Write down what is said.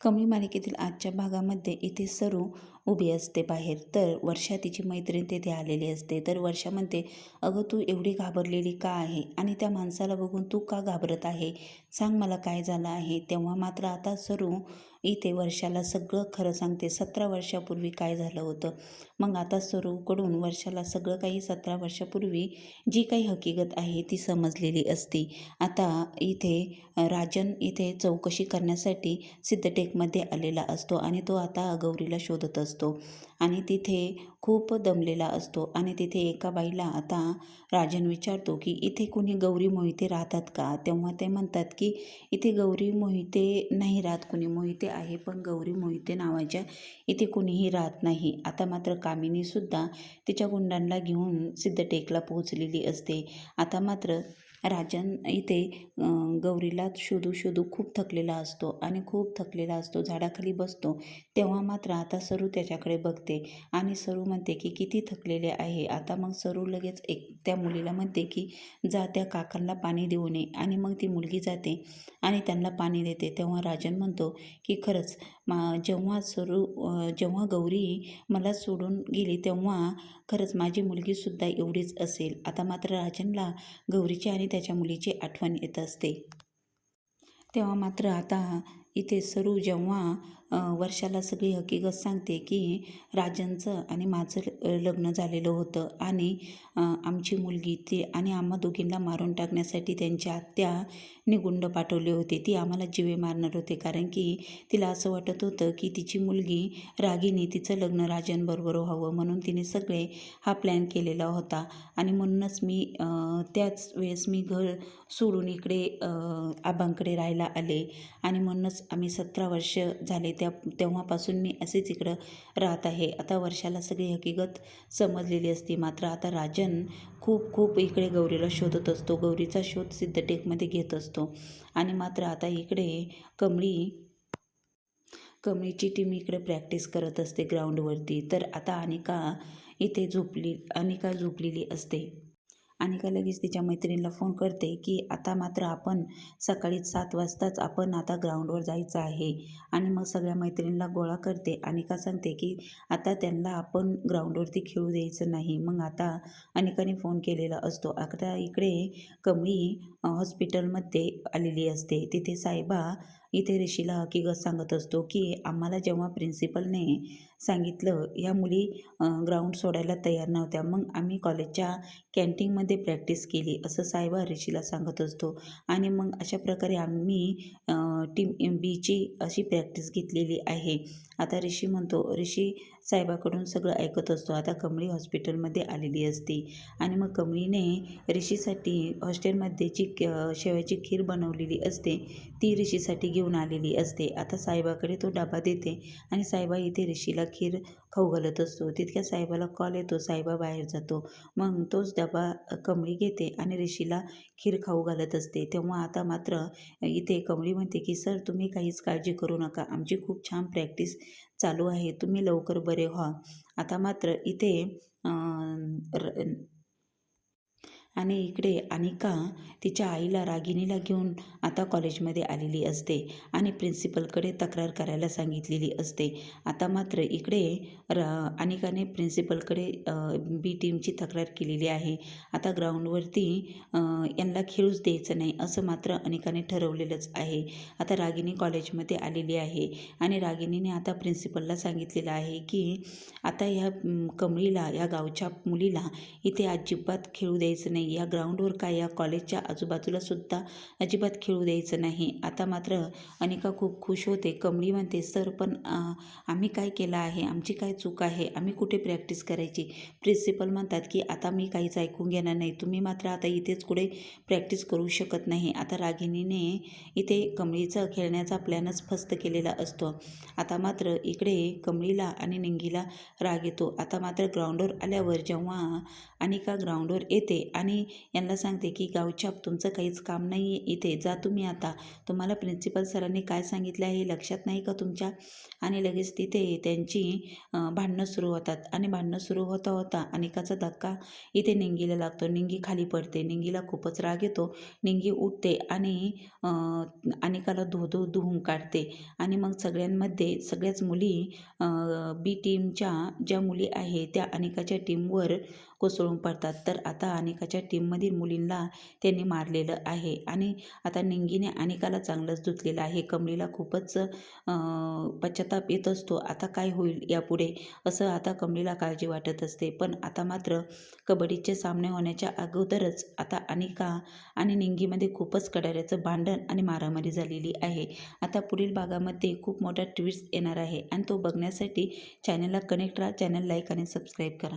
कमी मालिकेतील आजच्या भागामध्ये इथे सरू उभी असते बाहेर. तर वर्षा तिची मैत्रीण तेथे आलेली असते. तर वर्षा म्हणते अगं तू एवढी घाबरलेली का आहे? आणि त्या माणसाला बघून तू का घाबरत आहे? सांग मला काय झालं आहे? तेव्हा मात्र आता सरू इथे वर्षाला सगळं खरं सांगते. सतरा वर्षापूर्वी काय झालं होतं? मग आता सरूकडून वर्षाला सगळं काही सतरा वर्षापूर्वी जी काही हकीकत आहे ती समजलेली असती. आता इथे राजन इथे चौकशी करण्यासाठी सिद्धटेकमध्ये आलेला असतो आणि तो आता गौरीला शोधत असतो. आणि तिथे खूप दमलेला असतो. आणि तिथे एका बाईला आता राजन विचारतो की इथे कुणी गौरी मोहिते राहतात का? तेव्हा ते म्हणतात की इथे गौरी मोहिते नाही राहत कुणी मोहिते आहे पण गौरी मोहिते नावाच्या इथे कुणीही राहत नाही. आता मात्र कामिनीसुद्धा तिच्या गुंडांना घेऊन सिद्धटेकला पोहोचलेली असते. आता मात्र राजन इथे गौरीला शोधू शोधू खूप थकलेला असतो. आणि खूप थकलेला असतो. झाडाखाली बसतो. तेव्हा मात्र आता सरू त्याच्याकडे बघते आणि सरू म्हणते की किती थकलेले आहे. आता मग सरू लगेच एक त्या मुलीला म्हणते की जा त्या काकांना पाणी देऊ नये आणि मग ती मुलगी जाते आणि त्यांना पाणी देते. तेव्हा राजन म्हणतो की खरंच मा जेव्हा सरू जेव्हा गौरी मला सोडून गेली तेव्हा खरंच माझी मुलगीसुद्धा एवढीच असेल. आता मात्र राजनला गौरीची आणि त्याच्या मुलीची आठवण येत असते. तेव्हा मात्र आता इथे सरू जेव्हा वर्षाला सगळी हकीकत सांगते की राजनचं आणि माझं लग्न झालेलं होतं आणि आमची मुलगी ती आणि आम्हा दोघींना मारून टाकण्यासाठी त्यांच्या आत्या निगुंड पाठवले होते. ती आम्हाला जिवे मारणार होते कारण की तिला असं वाटत होतं की तिची मुलगी रागिनी तिचं लग्न राजनबरोबर व्हावं म्हणून तिने सगळे हा प्लॅन केलेला होता. आणि म्हणूनच मी त्याच वेळेस मी घर सोडून इकडे आबांकडे राहायला आले. आणि म्हणूनच आम्ही सतरा वर्ष झाले त्या तेव्हापासून मी असेच इकडं राहत आहे. आता वर्षाला सगळी हकीकत समजलेली असती. मात्र आता राजन खूप खूप इकडे गौरीला शोधत असतो. गौरीचा शोध सिद्धटेकमध्ये घेत असतो. आणि मात्र आता इकडे कमळी कमळीची टीम इकडे प्रॅक्टिस करत असते ग्राउंडवरती तर आता अनिका इथे झोपली अनिका झोपलेली असते. अनिका लगेच तिच्या मैत्रिणीला फोन करते की आता मात्र आपण सकाळी सात वाजताच आपण आता ग्राउंडवर जायचं आहे. आणि मग सगळ्या मैत्रिणीला गोळा करते अनिका सांगते की आता त्यांना आपण ग्राउंडवरती खेळू द्यायचं नाही. मग आता अनिकाने फोन केलेला असतो. आता इकडे कमळी हॉस्पिटलमध्ये आलेली असते. तिथे साहेबा इथे ऋषीला हकीकत सांगत असतो की आम्हाला जेव्हा प्रिन्सिपलने सांगितलं ह्या मुली ग्राउंड सोडायला तयार नव्हत्या मग आम्ही कॉलेजच्या कॅन्टीनमध्ये प्रॅक्टिस केली असं साहेबा ऋषीला सांगत असतो. आणि मग अशा प्रकारे आम्ही टीम एम बीची अशी प्रॅक्टिस घेतलेली आहे. आता ऋषी म्हणतो ऋषी साहेबाकडून सगळं ऐकत असतो. आता कमळी हॉस्पिटलमध्ये आलेली असते. आणि मग कमळीने ऋषीसाठी हॉस्टेलमध्ये जी शेवयाची खीर बनवलेली असते ती ऋषीसाठी घेऊन आलेली असते. आता साहेबाकडे तो डबा देते आणि साहेबा इथे ऋषीला खीर खाऊ घालत असतो. तितक्या साहेबाला कॉल येतो. साहेबा बाहेर जातो. मग तोच डबा कमळी घेते आणि ऋषीला खीर खाऊ घालत असते. तेव्हा आता मात्र इथे कमळी म्हणते की सर तुम्ही काहीच काळजी करू नका. आमची खूप छान प्रॅक्टिस चालू आहे. तुम्ही लवकर बरे व्हा. आता मात्र इथे र आणि इकडे अनिका तिच्या आईला रागिणीला घेऊन आता कॉलेजमध्ये आलेली असते आणि प्रिन्सिपलकडे तक्रार करायला सांगितलेली असते. आता मात्र इकडे र अनिकाने प्रिन्सिपलकडे बी टीमची तक्रार केलेली आहे. आता ग्राउंडवरती यांना खेळूच द्यायचं नाही असं मात्र अनिकाने ठरवलेलंच आहे. आता रागिनी कॉलेजमध्ये आलेली आहे आणि रागिनीने आता प्रिन्सिपलला सांगितलेलं आहे की आता ह्या कमळीला या गावच्या मुलीला इथे अजिबात खेळू द्यायचं नाही. या ग्राउंडवर काय या कॉलेजच्या आजूबाजूला सुद्धा अजिबात खेळू द्यायचं नाही. आता मात्र अनिका खूप खुश होते. कमळी म्हणते सर पण आम्ही काय केलं आहे? आमची काय चूक आहे? आम्ही कुठे प्रॅक्टिस करायची? प्रिन्सिपल म्हणतात की आता मी काहीच ऐकून घेणार नाही. तुम्ही मात्र आता इथेच कुठे प्रॅक्टिस करू शकत नाही. आता रागिणीने इथे कमळीचा खेळण्याचा प्लॅनच फस्त केलेला असतो. आता मात्र इकडे कमळीला आणि निंगीला राग येतो. आता मात्र ग्राउंडवर आल्यावर जेव्हा अनिका ग्राउंडवर येते आणि आणि यांना सांगते की गावछाप तुमचं काहीच काम नाही आहे इथे. जा तुम्ही आता. तुम्हाला प्रिन्सिपल सरांनी काय सांगितलं आहे हे लक्षात नाही का तुमच्या? आणि लगेच तिथे त्यांची भांडणं सुरू होतात. आणि भांडणं सुरू होता होता अनिकाचा धक्का इथे निंगीला लागतो. निंगी खाली पडते. निंगीला खूपच राग येतो. निंगी उठते आणि अनिकाला धो धो धुवून काढते. आणि मग सगळ्यांमध्ये सगळ्याच मुली बी टीमच्या ज्या मुली आहे त्या अनिकाच्या टीमवर कोसळून पडतात. तर आता अनिकाच्या टीममधील मुलींना त्यांनी मारलेलं आहे आणि आता निंगीने अनिकाला चांगलंच धुतलेलं आहे. कमलीला खूपच पश्चाताप येत असतो. आता काय होईल यापुढे? असं आता कमलीला काळजी वाटत असते. पण आता मात्र कबड्डीचे सामने होण्याच्या अगोदरच आता अनिका आणि निंगीमध्ये खूपच कडाऱ्याचं भांडण आणि मारामारी झालेली आहे. आता पुढील भागामध्ये खूप मोठा ट्विस्ट येणार आहे आणि तो बघण्यासाठी चॅनलला कनेक्ट राहा. चॅनल लाईक आणि सबस्क्राईब करा.